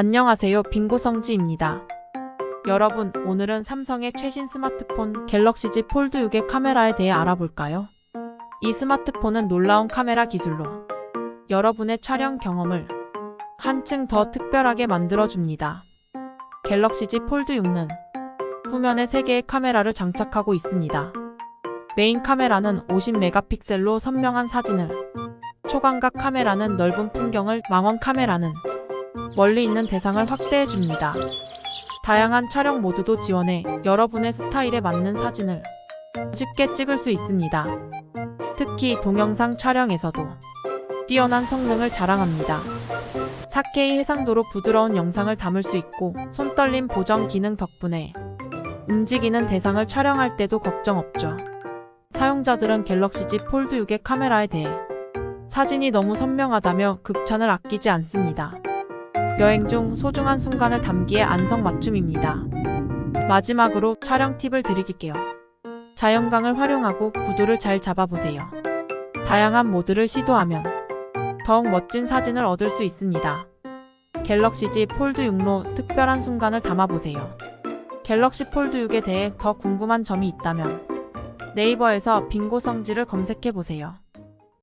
안녕하세요. 빙고성지입니다. 여러분, 오늘은 삼성의 최신 스마트폰 갤럭시 Z 폴드 6의 카메라에 대해 알아볼까요? 이 스마트폰은 놀라운 카메라 기술로 여러분의 촬영 경험을 한층 더 특별하게 만들어줍니다. 갤럭시 Z 폴드 6는 후면에 3개의 카메라를 장착하고 있습니다. 메인 카메라는 50메가픽셀로 선명한 사진을, 초광각 카메라는 넓은 풍경을, 망원 카메라는 멀리 있는 대상을 확대해 줍니다. 다양한 촬영 모드도 지원해 여러분의 스타일에 맞는 사진을 쉽게 찍을 수 있습니다. 특히 동영상 촬영에서도 뛰어난 성능을 자랑합니다. 4K 해상도로 부드러운 영상을 담을 수 있고 손떨림 보정 기능 덕분에 움직이는 대상을 촬영할 때도 걱정 없죠. 사용자들은 갤럭시 Z 폴드 6의 카메라에 대해 사진이 너무 선명하다며 극찬을 아끼지 않습니다. 여행 중 소중한 순간을 담기에 안성맞춤입니다. 마지막으로 촬영 팁을 드릴게요. 자연광을 활용하고 구도를 잘 잡아보세요. 다양한 모드를 시도하면 더욱 멋진 사진을 얻을 수 있습니다. 갤럭시 Z 폴드 6로 특별한 순간을 담아보세요. 갤럭시 폴드 6에 대해 더 궁금한 점이 있다면 네이버에서 빙고 성지를 검색해보세요.